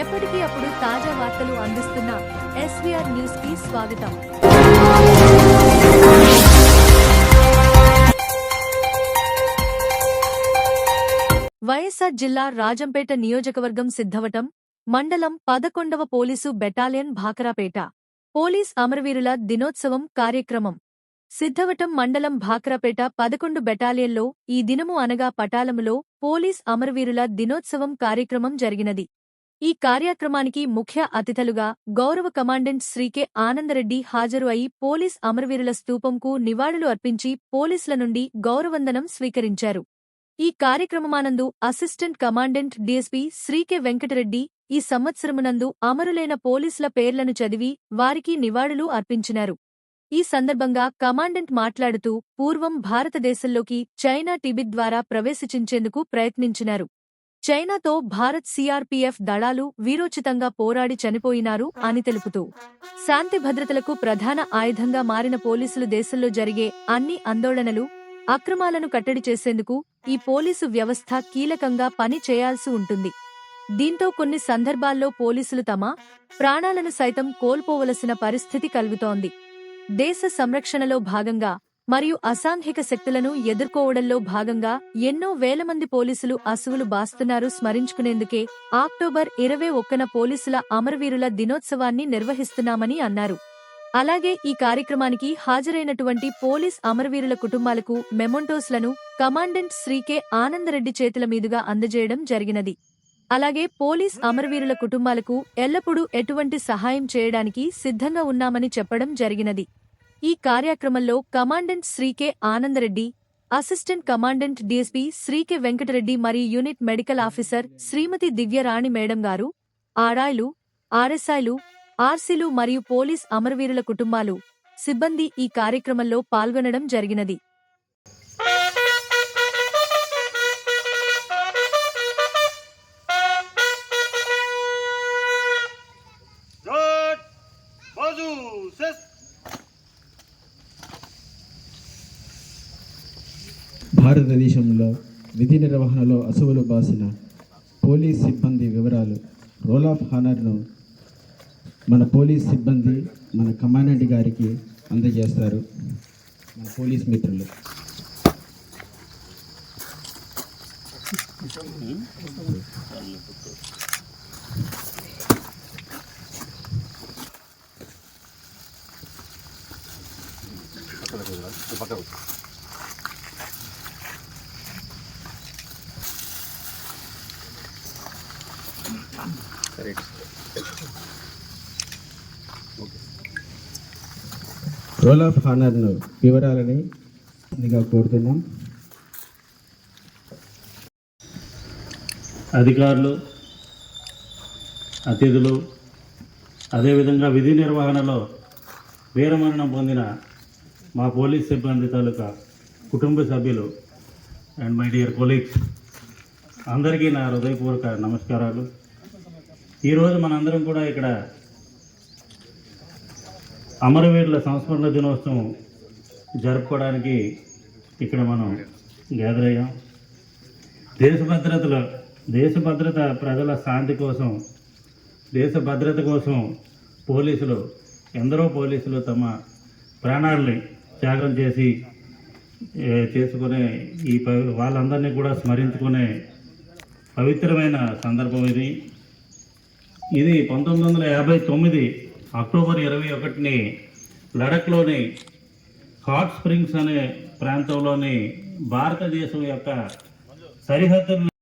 ఎప్పటికీ అప్పుడు తాజా వార్తలు అందిస్తున్న ఎస్వీఆర్ న్యూస్కి స్వాగతం. వైఎస్ఆర్ జిల్లా రాజంపేట నియోజకవర్గం సిద్ధవటం మండలం పదకొండవ పోలీసు బెటాలియన్ భాకరాపేట. పోలీస్ అమరవీరుల దినోత్సవం కార్యక్రమం. సిద్ధవటం మండలం భాకరాపేట పదకొండు బెటాలియన్లో ఈ దినము అనగా పటాలములో పోలీస్ అమరవీరుల దినోత్సవం కార్యక్రమం జరిగినది. ఈ కార్యక్రమానికి ముఖ్య అతిథులుగా గౌరవ కమాండెంట్ శ్రీకే ఆనందరెడ్డి హాజరు అయి పోలీస్ అమరవీరుల స్తూపంకు నివాళులు అర్పించి పోలీసుల నుండి గౌరవందనం స్వీకరించారు. ఈ కార్యక్రమమానందు assistant commandant DSP Shri K Venkata Reddy ఈ సంవత్సరమునందు అమరులైన పోలీసుల పేర్లను చదివి వారికి నివాళులు అర్పించినారు. ఈ సందర్భంగా కమాండెంట్ మాట్లాడుతూ పూర్వం భారతదేశంలోకి చైనా టిబిట్ ద్వారా ప్రవేశించేందుకు ప్రయత్నించినారు. చైనాతో భారత్ సీఆర్పీఎఫ్ దళాలు వీరోచితంగా పోరాడి చనిపోయినారు అని తెలుపుతూ శాంతి భద్రతలకు ప్రధాన ఆయుధంగా మారిన పోలీసులు దేశంలో జరిగే అన్ని ఆందోళనలు అక్రమాలను కట్టడి చేసేందుకు ఈ పోలీసు వ్యవస్థ కీలకంగా పని చేయాల్సి ఉంటుంది. దీంతో కొన్ని సందర్భాల్లో పోలీసులు తమ ప్రాణాలను సైతం కోల్పోవలసిన పరిస్థితి కలుగుతోంది. దేశ సంరక్షణలో భాగంగా మరియు అసాంఘిక శక్తులను ఎదుర్కోవడంలో భాగంగా ఎన్నో వేల మంది పోలీసులు అసువులు బాస్తున్నారు స్మరించుకునేందుకే అక్టోబర్ ఇరవై ఒక్కన పోలీసుల అమరవీరుల దినోత్సవాన్ని నిర్వహిస్తున్నామని అన్నారు. అలాగే ఈ కార్యక్రమానికి హాజరైనటువంటి పోలీస్ అమరవీరుల కుటుంబాలకు మెమొంటోస్లను కమాండెంట్ శ్రీ కె. ఆనందరెడ్డి చేతుల మీదుగా అందజేయడం జరిగినది. అలాగే పోలీస్ అమరవీరుల కుటుంబాలకు ఎల్లప్పుడూ ఎటువంటి సహాయం చేయడానికి సిద్ధంగా ఉన్నామని చెప్పడం జరిగినది. ఈ కార్యక్రమంలో commandant Shri K Ananda Reddy assistant commandant DSP Shri K Venkata Reddy మరియు unit medical officer Shrimati Divyarani madam garu ఆడాయిలు ఆర్ఎస్ఐలు ఆర్సీలు మరియు పోలీస్ అమరవీరుల కుటుంబాలు సిబ్బంది ఈ కార్యక్రమంలో పాల్గొనడం జరిగినది. భారతదేశంలో విధి నిర్వహణలో అసువులు బాసిన పోలీస్ సిబ్బంది వివరాలు రోల్ ఆఫ్ హానర్ను మన పోలీస్ సిబ్బంది మన కమాండెంట్ గారికి అందజేస్తారు. మన పోలీస్ మిత్రులు. రోల్ ఆఫ్ హానర్ను వివరాలని ఇదిగా కోరుతున్నాం. అధికారులు అతిథులు అదేవిధంగా విధి నిర్వహణలో వీరమరణం పొందిన మా పోలీస్ సిబ్బంది తాలూకా కుటుంబ సభ్యులు అండ్ మై డియర్ కొలీగ్స్ అందరికీ నా హృదయపూర్వక నమస్కారాలు. ఈరోజు మనందరం కూడా ఇక్కడ అమరవీరుల సంస్మరణ దినోత్సవం జరుపుకోవడానికి ఇక్కడ మనం గ్యాదర్ అయ్యాం. దేశ భద్రతలో దేశ భద్రత ప్రజల శాంతి కోసం దేశ భద్రత కోసం పోలీసులు ఎందరో పోలీసులు తమ ప్రాణాలని త్యాగం చేసి చేసుకునే ఈ వాళ్ళందరినీ కూడా స్మరించుకునే పవిత్రమైన సందర్భం ఇది. ఇది పంతొమ్మిది వందల యాభై తొమ్మిది అక్టోబర్ ఇరవై ఒకటిని లడఖ్లోని హాట్ స్ప్రింగ్స్ అనే ప్రాంతంలోని భారతదేశం యొక్క సరిహద్దులు